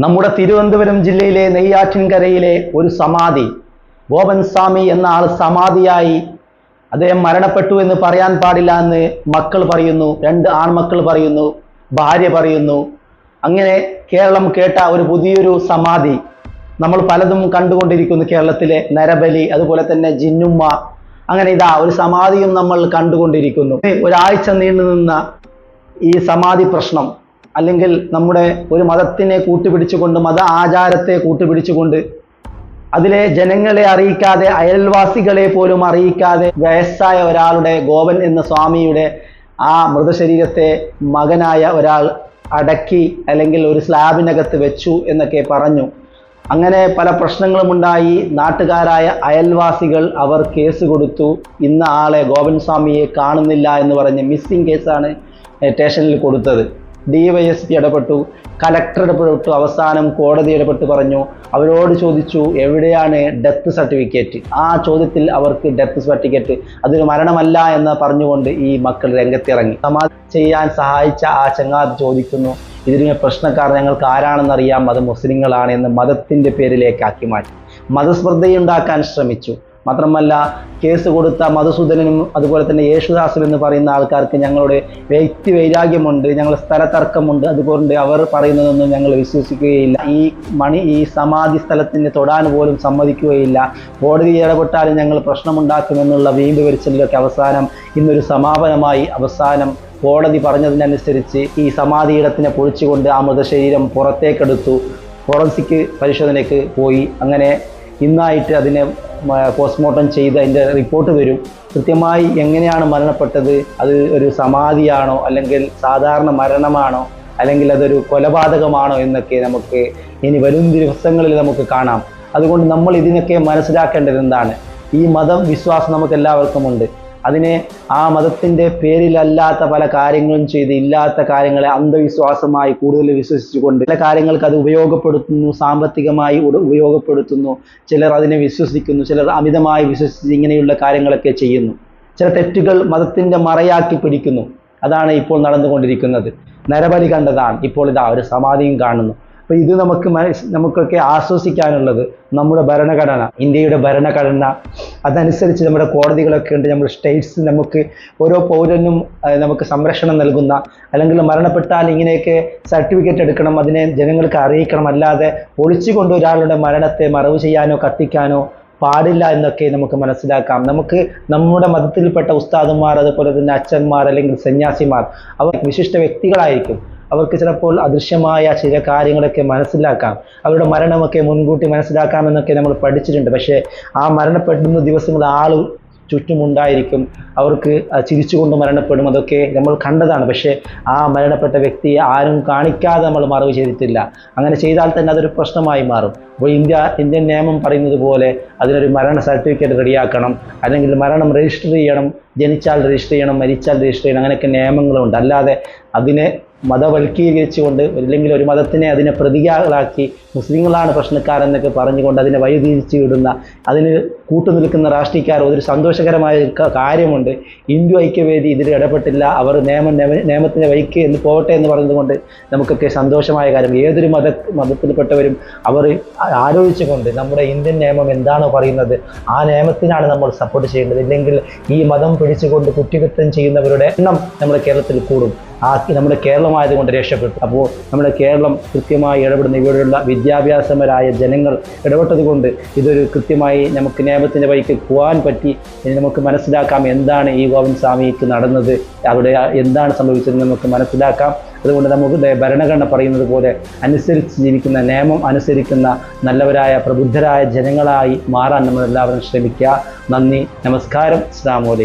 നമ്മുടെ തിരുവനന്തപുരം ജില്ലയിലെ നെയ്യാറ്റിൻകരയിലെ ഒരു സമാധി ഗോപൻ സ്വാമി എന്ന ആൾ സമാധിയായി അദ്ദേഹം മരണപ്പെട്ടു എന്ന് പറയാൻ പാടില്ല എന്ന് മക്കൾ പറയുന്നു രണ്ട് ആൺമക്കൾ പറയുന്നു ഭാര്യ പറയുന്നു. അങ്ങനെ കേരളം കേട്ട ഒരു പുതിയൊരു സമാധി നമ്മൾ പലതും കണ്ടുകൊണ്ടിരിക്കുന്നു കേരളത്തിലെ നരബലി അതുപോലെ തന്നെ ജിന്നുമ്മ. അങ്ങനെ ഇതാ ഒരു സമാധിയും നമ്മൾ കണ്ടുകൊണ്ടിരിക്കുന്നു. ഒരാഴ്ച നീണ്ടു നിന്ന ഈ സമാധി പ്രശ്നം അല്ലെങ്കിൽ നമ്മുടെ ഒരു മതത്തിനെ കൂട്ടുപിടിച്ചുകൊണ്ട് മത ആചാരത്തെ കൂട്ടുപിടിച്ചുകൊണ്ട് അതിലെ ജനങ്ങളെ അറിയിക്കാതെ അയൽവാസികളെ പോലും അറിയിക്കാതെ വയസ്സായ ഒരാളുടെ ഗോപൻ എന്ന സ്വാമിയുടെ ആ മൃതശരീരത്തെ മകനായ ഒരാൾ അടക്കി അല്ലെങ്കിൽ ഒരു സ്ലാബിനകത്ത് വെച്ചു എന്നൊക്കെ പറഞ്ഞു. അങ്ങനെ പല പ്രശ്നങ്ങളും ഉണ്ടായി. നാട്ടുകാരായ അയൽവാസികൾ അവർ കേസ് കൊടുത്തു. ഇന്ന ആളെ ഗോപൻ സ്വാമിയെ കാണുന്നില്ല എന്ന് പറഞ്ഞ് മിസ്സിംഗ് കേസാണ് സ്റ്റേഷനിൽ കൊടുത്തത്. ഡി വൈ എസ് പി ഇടപെട്ടു. കലക്ടർ ഇടപെട്ടു. അവസാനം കോടതി ഇടപെട്ട് പറഞ്ഞു അവരോട് ചോദിച്ചു എവിടെയാണ് ഡെത്ത് സർട്ടിഫിക്കറ്റ് ആ ചോദ്യത്തിൽ അവർക്ക് ഡെത്ത് സർട്ടിഫിക്കറ്റ് അതൊരു മരണമല്ല എന്ന് പറഞ്ഞുകൊണ്ട് ഈ മക്കൾ രംഗത്തിറങ്ങി. സമാധി ചെയ്യാൻ സഹായിച്ച ആ ചങ്ങാതി ചോദിക്കുന്നു ഇതിന് പ്രശ്നക്കാർ ഞങ്ങൾക്ക് ആരാണെന്നറിയാം അത് മുസ്ലിങ്ങളാണ് എന്ന് മതത്തിന്റെ പേരിലേക്കാക്കി മാറ്റി. മതസ്പർദ്ധയുണ്ടാക്കാൻ ശ്രമിച്ചു. മാത്രമല്ല കേസ് കൊടുത്ത മധുസൂദനനും അതുപോലെ തന്നെ യേശുദാസും എന്ന് പറയുന്ന ആൾക്കാർക്ക് ഞങ്ങളുടെ വ്യക്തി വൈരാഗ്യമുണ്ട് ഞങ്ങൾ സ്ഥലതർക്കമുണ്ട്. അതുകൊണ്ട് അവർ പറയുന്നതൊന്നും ഞങ്ങൾ വിശ്വസിക്കുകയില്ല. ഈ മണി ഈ സമാധി സ്ഥലത്തിന് തൊടാൻ പോലും സമ്മതിക്കുകയില്ല. കോടതി ഇടപെട്ടാലും ഞങ്ങൾ പ്രശ്നമുണ്ടാക്കുമെന്നുള്ള വീമ്പ് വരിച്ചതിലൊക്കെ അവസാനം ഇന്നൊരു സമാപനമായി അവസാനം കോടതി പറഞ്ഞതിനനുസരിച്ച് ഈ സമാധിയിടത്തിനെ പൊളിച്ചുകൊണ്ട് ആ മൃതശരീരം പുറത്തേക്കെടുത്തു. ഫോറൻസിക് പരിശോധനയ്ക്ക് പോയി. അങ്ങനെ ഇന്നായിട്ട് അതിനെ പോസ്റ്റ്മോർട്ടം ചെയ്ത് അതിന്റെ റിപ്പോർട്ട് വരും. കൃത്യമായി എങ്ങനെയാണ് മരണപ്പെട്ടത്? അത് ഒരു സമാധിയാണോ? അല്ലെങ്കിൽ സാധാരണ മരണമാണോ? അല്ലെങ്കിൽ അതൊരു കൊലപാതകമാണോ എന്നൊക്കെ നമുക്ക് ഇനി വരും ദിവസങ്ങളിൽ നമുക്ക് കാണാം. അതുകൊണ്ട് നമ്മൾ ഇതിനൊക്കെ മനസ്സിലാക്കേണ്ടത് എന്താണ്? ഈ മതം വിശ്വാസം നമുക്ക് എല്ലാവർക്കും ഉണ്ട് അതിനെ ആ മതത്തിന്റെ പേരിലല്ലാത്ത പല കാര്യങ്ങളും ചെയ്ത് ഇല്ലാത്ത കാര്യങ്ങളെ അന്ധവിശ്വാസമായി കൂടുതൽ വിശ്വസിച്ചുകൊണ്ട് ചില കാര്യങ്ങൾക്ക് അത് ഉപയോഗപ്പെടുത്തുന്നു സാമ്പത്തികമായി ഉപയോഗപ്പെടുത്തുന്നു. ചിലർ അതിനെ വിശ്വസിക്കുന്നു ചിലർ അമിതമായി വിശ്വസിച്ച് ഇങ്ങനെയുള്ള കാര്യങ്ങളൊക്കെ ചെയ്യുന്നു. ചില തെറ്റുകൾ മതത്തിന്റെ മറയാക്കി പിടിക്കുന്നു. അതാണ് ഇപ്പോൾ നടന്നുകൊണ്ടിരിക്കുന്നത്. നരബലി കണ്ടതാണ്. ഇപ്പോൾ ഇതാ ഒരു സമാധിയും കാണുന്നു. അപ്പോൾ ഇത് നമുക്ക് നമുക്കൊക്കെ ആശ്വസിക്കാനുള്ളത് നമ്മുടെ ഭരണഘടന ഇന്ത്യയുടെ ഭരണഘടന. അതനുസരിച്ച് നമ്മുടെ കോടതികളൊക്കെ ഉണ്ട്. നമ്മുടെ സ്റ്റേറ്റ്സ് നമുക്ക് ഓരോ പൗരനും നമുക്ക് സംരക്ഷണം നൽകുന്ന അല്ലെങ്കിൽ മരണപ്പെട്ടാൽ ഇങ്ങനെയൊക്കെ സർട്ടിഫിക്കറ്റ് എടുക്കണം അതിനെ ജനങ്ങൾക്ക് അറിയിക്കണം. അല്ലാതെ ഒളിച്ചുകൊണ്ട് ഒരാളുടെ മരണത്തെ മറവ് ചെയ്യാനോ കത്തിക്കാനോ പാടില്ല എന്നൊക്കെ നമുക്ക് മനസ്സിലാക്കാം. നമുക്ക് നമ്മുടെ മതത്തിൽപ്പെട്ട ഉസ്താദന്മാർ അതുപോലെ തന്നെ അച്ഛന്മാർ അല്ലെങ്കിൽ സന്യാസിമാർ അവർ വിശിഷ്ട വ്യക്തികളായിരിക്കും. അവർക്ക് ചിലപ്പോൾ അദൃശ്യമായ ചില കാര്യങ്ങളൊക്കെ മനസ്സിലാക്കാം. അവരുടെ മരണമൊക്കെ മുൻകൂട്ടി മനസ്സിലാക്കാമെന്നൊക്കെ നമ്മൾ പഠിച്ചിട്ടുണ്ട്. പക്ഷേ ആ മരണപ്പെടുന്ന ദിവസങ്ങൾ ആൾ ചുറ്റുമുണ്ടായിരിക്കും. അവർക്ക് ചിരിച്ചുകൊണ്ട് മരണപ്പെടും. അതൊക്കെ നമ്മൾ കണ്ടതാണ്. പക്ഷേ ആ മരണപ്പെട്ട വ്യക്തിയെ ആരും കാണിക്കാതെ നമ്മൾ മറവ് ചെയ്തിട്ടില്ല. അങ്ങനെ ചെയ്താൽ തന്നെ അതൊരു പ്രശ്നമായി മാറും. അപ്പോൾ ഇന്ത്യ ഇന്ത്യൻ നിയമം പറയുന്നത് പോലെ അതിനൊരു മരണ സർട്ടിഫിക്കറ്റ് റെഡിയാക്കണം. അല്ലെങ്കിൽ മരണം രജിസ്റ്റർ ചെയ്യണം. ജനിച്ചാൽ രജിസ്റ്റർ ചെയ്യണം. മരിച്ചാൽ രജിസ്റ്റർ ചെയ്യണം. അങ്ങനെയൊക്കെ നിയമങ്ങളുണ്ട്. അല്ലാതെ അതിനെ മതവൽക്കീകരിച്ചുകൊണ്ട് അല്ലെങ്കിൽ ഒരു മതത്തിനെ അതിനെ പ്രതികളാക്കി മുസ്ലിങ്ങളാണ് പ്രശ്നക്കാരെന്നൊക്കെ പറഞ്ഞുകൊണ്ട് അതിനെ വഴിതിരിച്ചു വിടുന്ന അതിന് കൂട്ടുനിൽക്കുന്ന രാഷ്ട്രീയക്കാർ ഒരു സന്തോഷകരമായ കാര്യമുണ്ട്. ഹിന്ദു ഐക്യവേദി ഇതിൽ ഇടപെട്ടില്ല. അവർ നിയമ- നിയമത്തിന്റെ വഴിക്ക് എന്ന് പോകട്ടെ എന്ന് പറഞ്ഞതുകൊണ്ട് നമുക്കൊക്കെ സന്തോഷമായ കാര്യം. ഏതൊരു മത മതത്തിൽപ്പെട്ടവരും അവർ ആലോചിച്ചുകൊണ്ട് നമ്മുടെ ഇന്ത്യൻ നിയമം എന്താണോ പറയുന്നത് ആ നിയമത്തിനാണ് നമ്മൾ സപ്പോർട്ട് ചെയ്യേണ്ടത് ഇല്ലെങ്കിൽ ഈ മതം പിടിച്ചുകൊണ്ട് കുറ്റകൃത്യം ചെയ്യുന്നവരുടെ എണ്ണം നമ്മുടെ കേരളത്തിൽ കൂടും. ആ നമ്മുടെ കേരളമായതുകൊണ്ട് രക്ഷപ്പെട്ടു. അപ്പോൾ നമ്മുടെ കേരളം കൃത്യമായി ഇടപെടുന്ന ഇവിടെയുള്ള വിദ്യാഭ്യാസപരായ ജനങ്ങൾ ഇടപെട്ടത് കൊണ്ട് ഇതൊരു കൃത്യമായി നമുക്ക് നിയമത്തിന്റെ വഴിക്ക് പോകാൻ പറ്റി ഇനി നമുക്ക് മനസ്സിലാക്കാം. എന്താണ് ഈ ഗോവിന്ദ് സ്വാമിക്ക് നടന്നത്? അവിടെ എന്താണ് സംഭവിച്ചത് നമുക്ക് മനസ്സിലാക്കാം. അതുകൊണ്ട് നമുക്ക് ഭരണഘടന പറയുന്നത് പോലെ അനുസരിച്ച് ജീവിക്കുന്ന നിയമം അനുസരിക്കുന്ന നല്ലവരായ പ്രബുദ്ധരായ ജനങ്ങളായി മാറാൻ നമ്മൾ എല്ലാവരും ശ്രമിക്കുക. നന്ദി. നമസ്കാരം. അസ്സാം വലൈക്കും